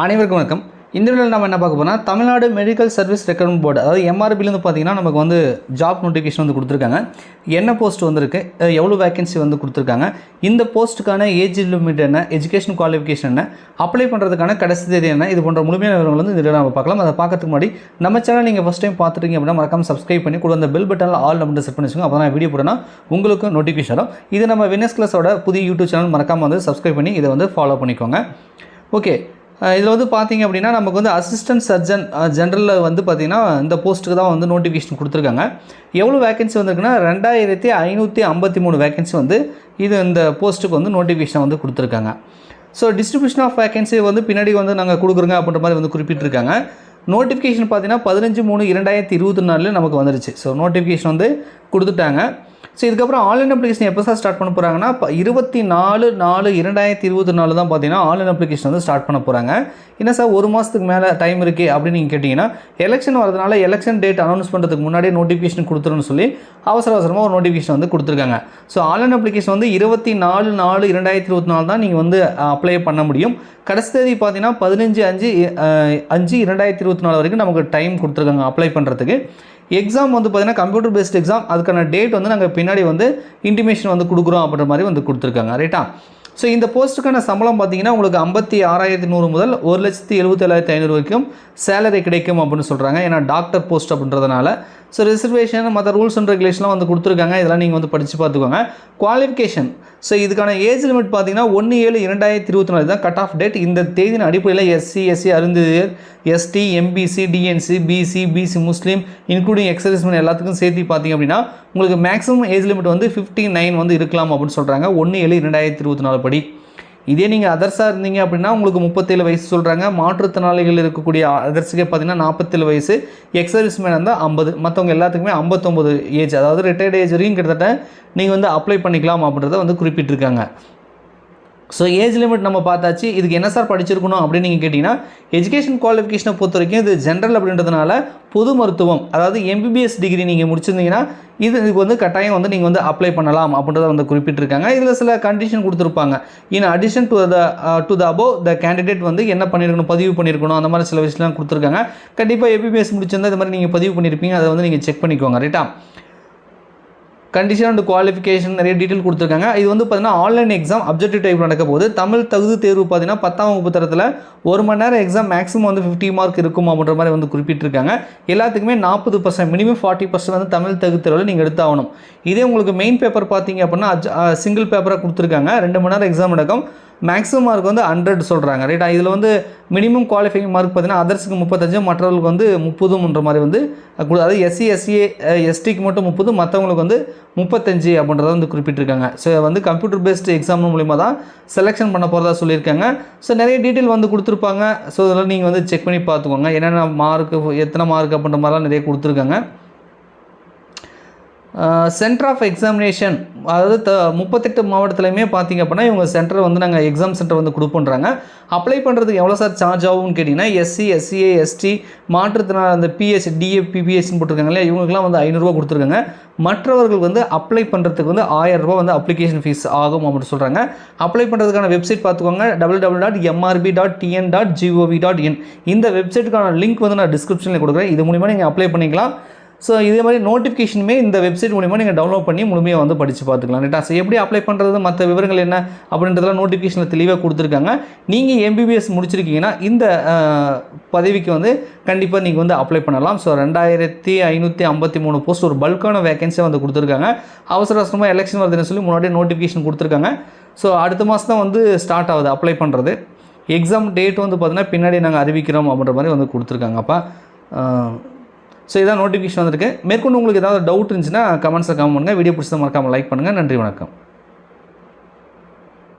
அனைவருக்கும் வணக்கம். இந்த வீடியோவில் நம்ம என்ன பார்க்க போனால் Tamil Nadu medical service recruitment board அதாவது எம்ஆர்பிலேருந்து பார்த்தீங்கன்னா நமக்கு வந்து ஜாப் நோட்டிஃபிகேஷன் வந்து கொடுத்துருக்காங்க. என்ன போஸ்ட் வந்திருக்கு எவ்வளோ வேகன்சி வந்து கொடுத்துருக்காங்க இந்த போஸ்ட்டுக்கான ஏஜ் லிமிட் என்ன எஜுகேஷன் குவாலிஃபிகேஷன் என்ன அப்ளை பண்ணுறதுக்கான கடைசி தேதி என்ன இது போன்ற முழுமையான விவரங்கள் வந்து இந்த நம்ம பார்க்கலாம். அதை பார்க்கறதுக்கு முன்னாடி நம்ம சேனல் நீங்கள் ஃபஸ்ட் டைம் பார்த்துட்டீங்க அப்படின்னா மறக்காம சப்ஸ்கிரைப் பண்ணி கூட அந்த பெல் பட்டனில் ஆல் நம்ம செட் பண்ணி வச்சுக்கோங்க. அப்போ தான் வீடியோ போடனா உங்களுக்கு நோட்டிஃபிகேஷன் வரும். இது நம்ம வினஸ் கிளாஸோட புதிய யூடியூப் சேனல் மறக்காமல் வந்து சப்ஸ்கிரைப் பண்ணி இதை வந்து ஃபாலோ பண்ணிக்கோங்க. ஓகே இதில் வந்து பார்த்தீங்க அப்படின்னா நமக்கு வந்து அசிஸ்டன்ட் சர்ஜன் ஜென்ரலில் வந்து பார்த்திங்கன்னா இந்த போஸ்ட்டுக்கு தான் வந்து நோட்டிஃபிகேஷன் கொடுத்துருக்காங்க. எவ்வளோ வேகன்சி வந்திருக்குன்னா ரெண்டாயிரத்தி ஐநூற்றி ஐம்பத்தி மூணு வேகன்சி வந்து இது இந்த போஸ்ட்டுக்கு வந்து நோட்டிஃபிகேஷன் வந்து கொடுத்துருக்காங்க. ஸோ டிஸ்ட்ரிபியூஷன் ஆஃப் வேகன்சி வந்து பின்னாடி வந்து நாங்கள் கொடுக்குறோங்க அப்படின்ற மாதிரி வந்து குறிப்பிட்டிருக்காங்க. நோட்டிஃபிகேஷன் பார்த்தீங்கன்னா பதினஞ்சு மூணு இரண்டாயிரத்தி இருபத்தி நாலில் நமக்கு வந்துருச்சு. ஸோ நோட்டிஃபிகேஷன் வந்து கொடுத்துட்டாங்க. ஸோ இதுக்கப்புறம் ஆன்லைன் அப்ளிகேஷன் எப்போ சார் ஸ்டார்ட் பண்ண போகிறாங்கன்னா இப்போ இருபத்தி நாலு நாலு இரண்டாயிரத்தி இருபத்தி நாலு தான் பார்த்தீங்கன்னா ஆன்லைன் அப்ளிகேஷன் வந்து ஸ்டார்ட் பண்ண போகிறாங்க என்ன சார் ஒரு மாதத்துக்கு மேலே டைம் இருக்கே அப்படின்னு நீங்கள் கேட்டிங்கன்னா எலெக்ஷன் வரதுனால எலெக்ஷன் டேட் அனௌன்ஸ் பண்ணுறதுக்கு முன்னாடியே நோட்டிஃபிகேஷன் கொடுத்துருன்னு சொல்லி அவசர அவசரமாக ஒரு நோட்டிஃபிகேஷன் வந்து கொடுத்துருக்காங்க. ஸோ ஆன்லைன் அப்ளிகேஷன் வந்து இருபத்தி நாலு நாலு இரண்டாயிரத்தி இருபத்தி நாலு தான் நீங்கள் வந்து அப்ளை பண்ண முடியும். கடைசி தேதி பார்த்தீங்கன்னா பதினஞ்சு அஞ்சு அஞ்சு இரண்டாயிரத்தி இருபத்தி நாலு வரைக்கும் நமக்கு டைம் கொடுத்துருக்காங்க அப்ளை பண்ணுறதுக்கு எக்ஸாம் வந்து பார்த்திங்கன்னா கம்ப்யூட்டர் பேஸ்ட் எக்ஸாம் அதுக்கான டேட் வந்து நாங்கள் பின்னாடி வந்து இன்டிமேஷன் வந்து கொடுக்குறோம் அப்படின்ற மாதிரி வந்து கொடுத்துருக்காங்க ரைட்டா ஸோ இந்த போஸ்ட்டுக்கான சம்பளம் பார்த்தீங்கன்னா உங்களுக்கு ஐம்பத்தி ஆறாயிரத்தி நூறு முதல் ஒரு லட்சத்தி எழுபத்தேழாயிரத்தி ஐநூறு வரைக்கும் சேலரி கிடைக்கும் அப்படின்னு சொல்கிறாங்க ஏன்னா டாக்டர் போஸ்ட் அப்படின்றதுனால. ஸோ ரிசர்வேஷன் மற்ற ரூல்ஸ் அண்ட் ரெகுலேஷன்லாம் வந்து கொடுத்துருக்காங்க. இதெல்லாம் நீங்கள் வந்து படித்து பார்த்துக்கோங்க. குவாலிஃபிகேஷன் ஸோ இதுக்கான ஏஜ் லிமிட் பார்த்தீங்கன்னா ஒன்று ஏழு இரண்டாயிரத்தி இருபத்தி நாலு தான் கட் ஆஃப் டேட் இந்த தேதியின் அடிப்படையில் SC SC Arunthathiyar ST MBC DNC BC BC Muslim including exservicemen எல்லாத்துக்கும் சேர்த்து பார்த்தீங்க அப்படின்னா உங்களுக்கு மேக்ஸிமம் ஏஜ் லிமிட் வந்து ஃபிஃப்டி நைன் வந்து இருக்கலாம் அப்படின்னு சொல்கிறாங்க ஒன்று ஏழு இரண்டாயிரத்தி இருபத்தி நாலு படி இதே நீங்கள் அதர்ஸாக இருந்தீங்க அப்படின்னா உங்களுக்கு முப்பத்தேழு வயசு சொல்கிறாங்க மாற்றுத்திறனாளிகள் இருக்கக்கூடிய அதர்ஸுக்கே பார்த்தீங்கன்னா நாற்பத்தேழு வயசு. எக்ஸர்விஸ் மேன் இருந்தால் ஐம்பது. மற்றவங்க எல்லாத்துக்குமே ஐம்பத்தொம்பது ஏஜ். அதாவது ரிட்டையர்ட் ஏஜ் வரைக்கும் கிட்டத்தட்ட நீங்கள் வந்து அப்ளை பண்ணிக்கலாம் அப்படின்றத வந்து குறிப்பிட்டிருக்காங்க. ஸோ ஏஜ் லிமிட் நம்ம பார்த்தாச்சு. இதுக்கு என்ன சார் படிச்சிருக்கணும் அப்படின்னு நீங்கள் கேட்டிங்கன்னா எஜுகேஷன் குவாலிஃபிகேஷனை பொறுத்த வரைக்கும் இது ஜென்ரல் அப்படின்றதுனால பொது மருத்துவம் அதாவது எம்பிபிஎஸ் டிகிரி நீங்கள் முடிச்சிருந்தீங்கன்னா இது இதுக்கு வந்து கட்டாயம் வந்து நீங்கள் வந்து அப்ளை பண்ணலாம் அப்படின்றத வந்து குறிப்பிட்டிருக்காங்க. இதில் சில கண்டிஷன் கொடுத்துருப்பாங்க. In addition to the to the above the candidate வந்து என்ன பண்ணியிருக்கணும் பதிவு பண்ணியிருக்கணும் அந்த மாதிரி சில விஷயம்லாம் கொடுத்துருக்காங்க. கண்டிப்பாக எம்பிபிஎஸ் முடிச்சிருந்தா இது மாதிரி நீங்கள் பதிவு பண்ணியிருப்பீங்க அதை வந்து நீங்கள் செக் பண்ணிக்கோங்க ரைட்டா கண்டிஷன் அண்ட் குவாலிஃபிகேஷன் நிறைய டீட்டெயில் கொடுத்துருக்காங்க. இது வந்து பார்த்தீங்கன்னா ஆன்லைன் எக்ஸாம் அப்ஜெக்டிவ் டைப் நடக்க போகுது. தமிழ் தகுதி தேர்வு பார்த்தீங்கன்னா பத்தாம் வகுப்பு தரத்தில் ஒரு மணி நேரம் எக்ஸாம் மேக்ஸிமம் வந்து ஃபிஃப்டி மார்க் இருக்கும் அப்படின்ற மாதிரி வந்து குறிப்பிட்டிருக்காங்க. எல்லாத்துக்குமே நாற்பது பர்சன்ட் மினிமம் ஃபார்ட்டி பர்சன்ட் வந்து தமிழ் தகுதி தேர்வில் நீங்கள் எடுத்தாகணும். இதே உங்களுக்கு மெயின் பேப்பர் பார்த்தீங்க அப்படின்னா சிங்கிள் பேப்பராக கொடுத்துருக்காங்க. ரெண்டு மணி நேரம் எக்ஸாம் நடக்கும். மேக்ஸிமம் மார்க் வந்து ஹண்ட்ரட் சொல்கிறாங்க ரைட்டா இதில் வந்து மினிமம் குவாலிஃபைங் மார்க் பார்த்தீங்கன்னா அதர்ஸுக்கு முப்பத்தஞ்சு மற்றவர்களுக்கு வந்து முப்பதுன்ற மாதிரி வந்து அதாவது எஸ்சி எஸ்சிஏ எஸ்டிக்கு மட்டும் முப்பது மற்றவங்களுக்கு வந்து முப்பத்தஞ்சு அப்படின்றத வந்து குறிப்பிட்டிருக்காங்க. ஸோ வந்து கம்ப்யூட்டர் பேஸ்டு எக்ஸாம் மூலிமா தான் செலெக்ஷன் பண்ண போகிறதா சொல்லியிருக்காங்க. ஸோ நிறைய டீட்டெயில் வந்து கொடுத்துருப்பாங்க. ஸோ இதெல்லாம் நீங்கள் வந்து செக் பண்ணி பார்த்துக்கோங்க. என்னென்ன மார்க்கு எத்தனை மார்க் அப்படின்ற மாதிரிலாம் நிறைய கொடுத்துருக்காங்க. சென்டர் ஆஃப் எக்ஸாமினேஷன் அதாவது த முப்பத்தெட்டு மாவட்டத்துலையுமே பார்த்தீங்க அப்படின்னா இவங்க சென்டர் வந்து நாங்கள் எக்ஸாம் சென்டர் வந்து கொடுப்போன்றாங்க அப்ளை பண்ணுறதுக்கு எவ்வளோ சார் சார்ஜ் ஆகும்னு கேட்டிங்கன்னா எஸ்சி எஸ்சிஏ எஸ்டி மாற்றுத்திறனாளி அந்த பிஎஸ்சி டிஎபிபிஎஸ்சின்னு போட்டிருக்காங்க இல்லையா இவங்களுக்குலாம் வந்து ஐநூறுரூவா கொடுத்துருக்காங்க. மற்றவர்கள் வந்து அப்ளை பண்ணுறதுக்கு வந்து ஆயிரம் வந்து அப்ளிகேஷன் ஃபீஸ் ஆகும் அப்படின்னு சொல்கிறாங்க அப்ளை பண்ணுறதுக்கான வெப்சைட் பார்த்துக்கோங்க double double dot MRB dot TN dot GOV dot in இந்த வெப்சைட்டுக்கான லிங்க் வந்து நான் டிஸ்கிரிப்ஷனில் கொடுக்குறேன். இது மூலிமா நீங்கள் அப்ளை பண்ணிக்கலாம். ஸோ இதே மாதிரி நோட்டிஃபிகேஷனுமே இந்த வெப்சைட் மூலிமா நீங்கள் டவுன்லோட் பண்ணி முழுமையாக வந்து படித்து பார்த்துக்கலாம். ரைட்டா ஸோ எப்படி அப்ளை பண்ணுறது மற்ற விவரங்கள் என்ன அப்படின்றதெல்லாம் நோட்டிஃபிகேஷனில் தெளிவாக கொடுத்துருக்காங்க. நீங்கள் எம்பிபிஎஸ் முடிச்சிருக்கீங்கன்னா இந்த பதவிக்கு வந்து கண்டிப்பாக நீங்கள் வந்து அப்ளை பண்ணலாம். ஸோ ரெண்டாயிரத்தி ஐநூற்றி ஐம்பத்தி மூணு போஸ்ட் ஒரு பல்கான வேகன்சியாக வந்து கொடுத்துருக்காங்க. அவசர அவசரமாக எலெக்ஷன் வருதுன்னு சொல்லி முன்னாடியே நோட்டிஃபிகேஷன் கொடுத்துருக்காங்க. ஸோ அடுத்த மாதம் தான் வந்து ஸ்டார்ட் ஆகுது அப்ளை பண்ணுறது எக்ஸாம் டேட் வந்து பார்த்தீங்கன்னா பின்னாடி நாங்கள் அறிவிக்கிறோம் அப்படின்ற மாதிரி வந்து கொடுத்துருக்காங்கப்பா ஸோ இதான் நோட்டிஃபிகேஷன் வந்திருக்கு. மேற்கொண்டு உங்களுக்கு ஏதாவது டவுட் இருந்துச்சுன்னா கமெண்ட்ஸில் கமெண்ட் பண்ணுங்கள் வீடியோ பிடிச்சதை மறக்காமல் லைக் பண்ணுங்கள் நன்றி வணக்கம்.